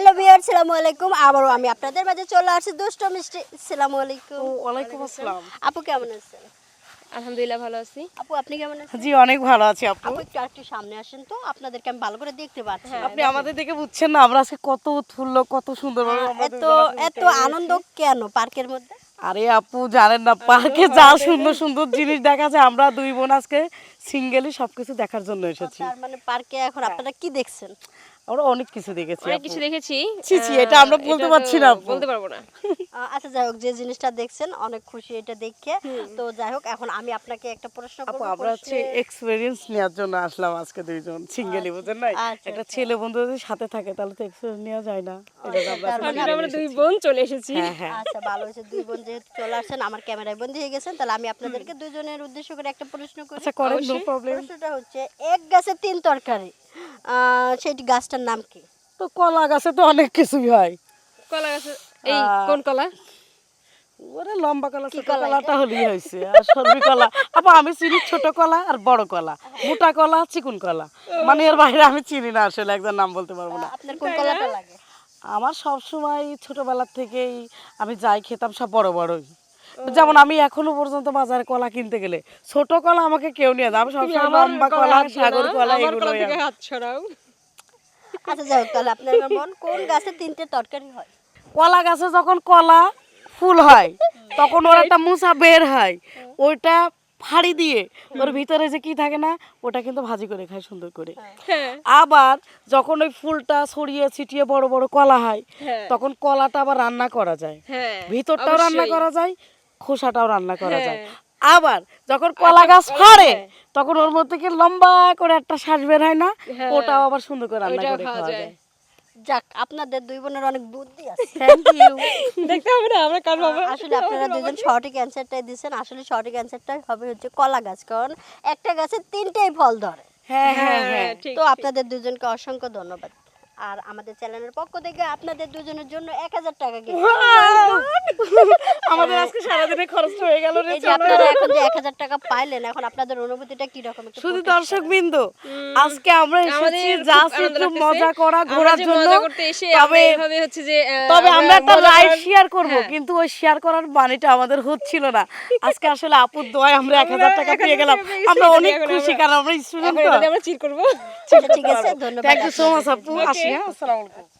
Hello বিয়ার সালামু আলাইকুম। আবারও আমি আপনাদের মাঝে চলে আসছি দুষ্ট মিষ্টি। সালামু আলাইকুম। ওয়ালাইকুম আসসালাম। আপু কেমন আছেন? আলহামদুলিল্লাহ ভালো আছি। আপু আপনি কেমন আছেন? জি অনেক ভালো আছি আপু। আপু একটু একটু সামনে আসেন তো আপনাদেরকে আমি ভালো করে দেখতে পাচ্ছি। আপনি আমাদের দেখে বুঝছেন না আমরা আজকে কত উৎফুল্ল কত সুন্দর এত এত আনন্দ কেন পার্কের মধ্যে? আরে আপু জানেন না পার্কে যা সুন্দর সুন্দর জিনিস দেখা যায় আমরা দুই বোন আজকে সিঙ্গেলি সবকিছু দেখার জন্য এসেছি। মানে পার্কে এখন আপনারা কি দেখছেন? আমরা অনেক কিছু দেখেছি অনেক কিছু দেখেছি। ছি, ছি, এটা আমরা বলতে পারছি না, বলতে পারব না। আচ্ছা যাই হোক যে জিনিসটা দেখছেন অনেক খুশি এটা দেখে। তো যাই হোক এখন আমি আপনাকে একটা প্রশ্ন আপু করব আমরা হচ্ছে এক্সপিরিয়েন্স নেওয়ার জন্য আসলাম আজকে দুইজন। সিঙ্গেলি বুঝেন না আচ্ছা, একটা ছেলে বন্ধু যদি সাথে থাকে তাহলে তো এক্সপিরিয়েন্স নেওয়া যায় না। আমরা মানে দুই বোন চলে এসেছি। হ্যাঁ হ্যাঁ। আচ্ছা ভালো হয়েছে দুই বোন যেহেতু চলে আসছেন আমার ক্যামেরায় বন্দি হয়ে গেছেন তাহলে আমি আপনাদেরকে দুজনের উদ্দেশ্য করে একটা প্রশ্ন করি। আচ্ছা করেন নো প্রবলেম প্রশ্নটা হচ্ছে এক গাছে তিন তরকারি। সেটি গাছটার নাম কি? তো কলা গাছে তো অনেক কিছুই হয়। কলা গাছে এই কোন কলা? ওরে লম্বা কলা ছোট কলাটা হলেই হয়েছে আর সরবি কলা। আপা আমি চিনি ছোট কলা আর বড় কলা মোটা কলা চিকুন কলা। মানে এর বাইরে আমি চিনি না আসলে একজন নাম বলতে পারব না। আপনার কোন কলাটা লাগে? আমার সব সময় ছোটবেলার থেকেই আমি যাই খেতাম সব বড় বড়ই। যেমন আমি এখনও পর্যন্ত বাজারে কলা কিনতে গেলে ছোট কলা আমাকে কেউ নিয়ে দেয়। আমি সবসময় লম্বা কলা সাগর কলা এগুলো কলা থেকে হাত ছড়াও। আচ্ছা যাই হোক আপনার মন কোন গাছে তিনটে তরকারি হয়? কলা গাছে যখন কলা ফুল হয় তখন ওর একটা মুসা বের হয় ওইটা ফাড়ি দিয়ে ওর ভিতরে যে কি থাকে না ওটা কিন্তু ভাজি করে খায় সুন্দর করে। হ্যাঁ। আবার যখন ওই ফুলটা ছড়িয়ে ছিটিয়ে বড় বড় কলা হয় হ্যাঁ। তখন কলাটা আবার রান্না করা যায়। হ্যাঁ ভিতরটাও রান্না করা যায় খোসাটাও রান্না করা যায়। হ্যাঁ। আবার যখন কলা গাছ ফাড়ে তখন ওর মধ্যে কি লম্বা করে একটা শ্বাস বের হয় না? হ্যাঁ। ওটাও আবার সুন্দর করে রান্না করে খাওয়া যায়। যাক আপনাদের দুই বোনের অনেক বুদ্ধি আছে। থ্যাংক ইউ দেখতে হবে না আমরা কার আসলে আপনারা দুজন সঠিক অ্যান্সারটাই দিচ্ছেন আসলে সঠিক অ্যান্সারটাই হবে হচ্ছে কলা গাছ কারণ একটা গাছে তিনটেই ফল ধরে। হ্যাঁ হ্যাঁ হ্যাঁ তো আপনাদের দুজনকে অসংখ্য ধন্যবাদ। আর আমাদের চ্যানেলের পক্ষ থেকে আপনাদের দুজনের জন্য এক হাজার টাকা gift। আমাদের আজকে সারাদিনে খরচ হয়ে গেল রে যে আপনারা এখন যে এক হাজার টাকা পাইলেন এখন আপনাদের অনুভূতিটা কি রকম? একটু শুধু দর্শক বিন্দু আজকে আমরা এসেছি জাস্ট একটু মজা করা ঘোরার জন্য। তবে এভাবে হচ্ছে যে তবে আমরা একটা লাইভ শেয়ার করব। কিন্তু ওই শেয়ার করার বাণীটা আমাদের হচ্ছিল না। আজকে আসলে আপুর দোয়ায় আমরা এক হাজার টাকা পেয়ে গেলাম। আমরা অনেক খুশি কারণ আমরা স্টুডেন্ট আমরা চিল করব। আচ্ছা, ঠিক আছে ধন্যবাদ। থ্যাংক ইউ সো মাচ আপু। আসি। হ্যাঁ আসসালামু আলাইকুম